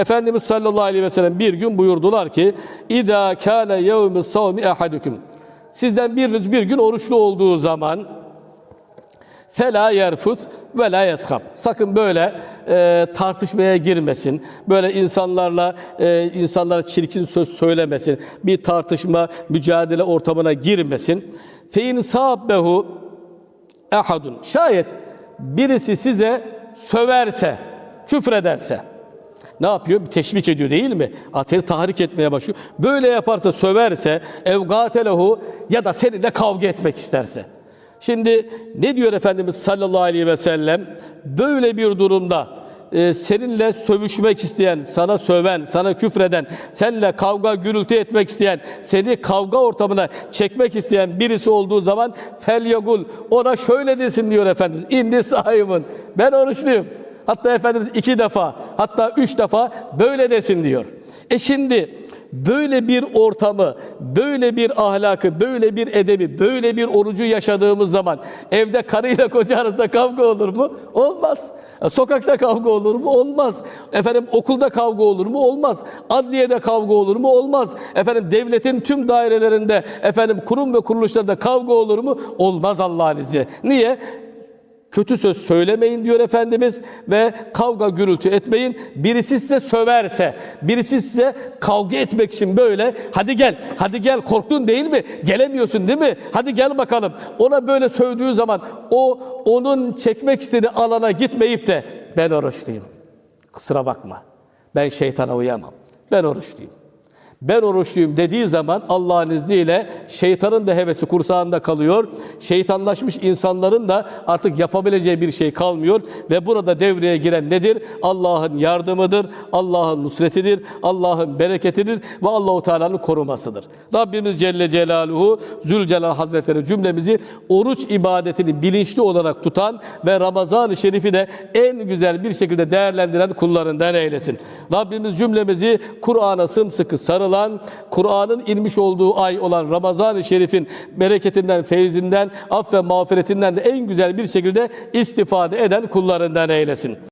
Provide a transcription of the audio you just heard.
Efendimiz sallallahu aleyhi ve sellem bir gün buyurdular ki İza kana yevmi savmi ahadukum Sizden biriniz bir gün oruçlu olduğu zaman fela yerfut ve la yeskap. Sakın böyle e, tartışmaya girmesin. Böyle insanlarla e, insanlara çirkin söz söylemesin. Bir tartışma, mücadele ortamına girmesin. Fe in sabbehu ehadun. Şayet birisi size söverse, küfrederse ne yapıyor? Teşvik ediyor değil mi? Ateri tahrik etmeye başlıyor. Böyle yaparsa, söverse, evgatelehu ya da seninle kavga etmek isterse. Şimdi ne diyor Efendimiz sallallahu aleyhi ve sellem? Böyle bir durumda e, seninle sövüşmek isteyen, sana söven, sana küfreden, seninle kavga gürültü etmek isteyen, seni kavga ortamına çekmek isteyen birisi olduğu zaman fel yagul ona şöyle desin diyor Efendimiz. İndi sahibimin. Ben oruçluyum. Hatta Efendimiz iki defa, hatta üç defa böyle desin diyor. E şimdi böyle bir ortamı, böyle bir ahlakı, böyle bir edebi, böyle bir orucu yaşadığımız zaman evde karıyla koca arasında kavga olur mu? Olmaz. E, Sokakta kavga olur mu? Olmaz. Efendim okulda kavga olur mu? Olmaz. Adliyede kavga olur mu? Olmaz. Efendim devletin tüm dairelerinde, efendim kurum ve kuruluşlarda kavga olur mu? Olmaz Allah'ın izniyle. Niye? Kötü söz söylemeyin diyor Efendimiz ve kavga gürültü etmeyin. Birisi size söverse, birisi size kavga etmek için böyle hadi gel, hadi gel korktun değil mi? Gelemiyorsun değil mi? Hadi gel bakalım. Ona böyle sövdüğü zaman o onun çekmek istediği alana gitmeyip de ben oruçluyum. Kusura bakma. Ben şeytana uyamam. Ben oruçluyum ben oruçluyum dediği zaman Allah'ın izniyle şeytanın da hevesi kursağında kalıyor. Şeytanlaşmış insanların da artık yapabileceği bir şey kalmıyor ve burada devreye giren nedir? Allah'ın yardımıdır, Allah'ın nusretidir, Allah'ın bereketidir ve Allahu Teala'nın korumasıdır. Rabbimiz Celle Celaluhu Zülcelal Hazretleri cümlemizi oruç ibadetini bilinçli olarak tutan ve Ramazan-ı Şerif'i de en güzel bir şekilde değerlendiren kullarından eylesin. Rabbimiz cümlemizi Kur'an'a sımsıkı sarılan, Kur'an'ın inmiş olduğu ay olan Ramazan-ı Şerif'in bereketinden, feyzinden, aff ve mağfiretinden de en güzel bir şekilde istifade eden kullarından eylesin.